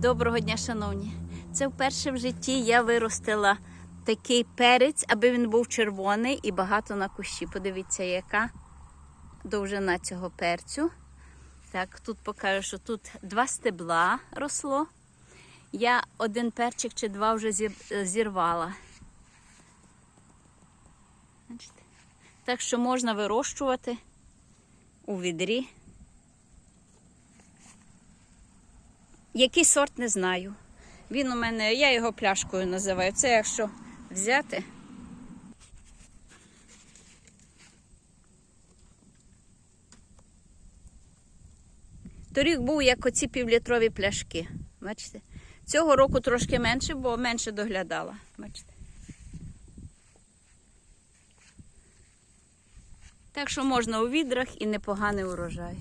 Доброго дня, шановні. Це вперше в житті я виростила такий перець, аби він був червоний і багато на кущі. Подивіться, яка довжина цього перцю. Так, тут покажу, що тут два стебла росло. Я один перчик чи два вже зірвала. Так що можна вирощувати у відрі. Який сорт не знаю. Він у мене, я його пляшкою називаю. Це якщо взяти. Торік був як оці півлітрові пляшки. Бачите? Цього року трошки менше, бо менше доглядала. Бачите? Так що можна у відрах і непоганий урожай.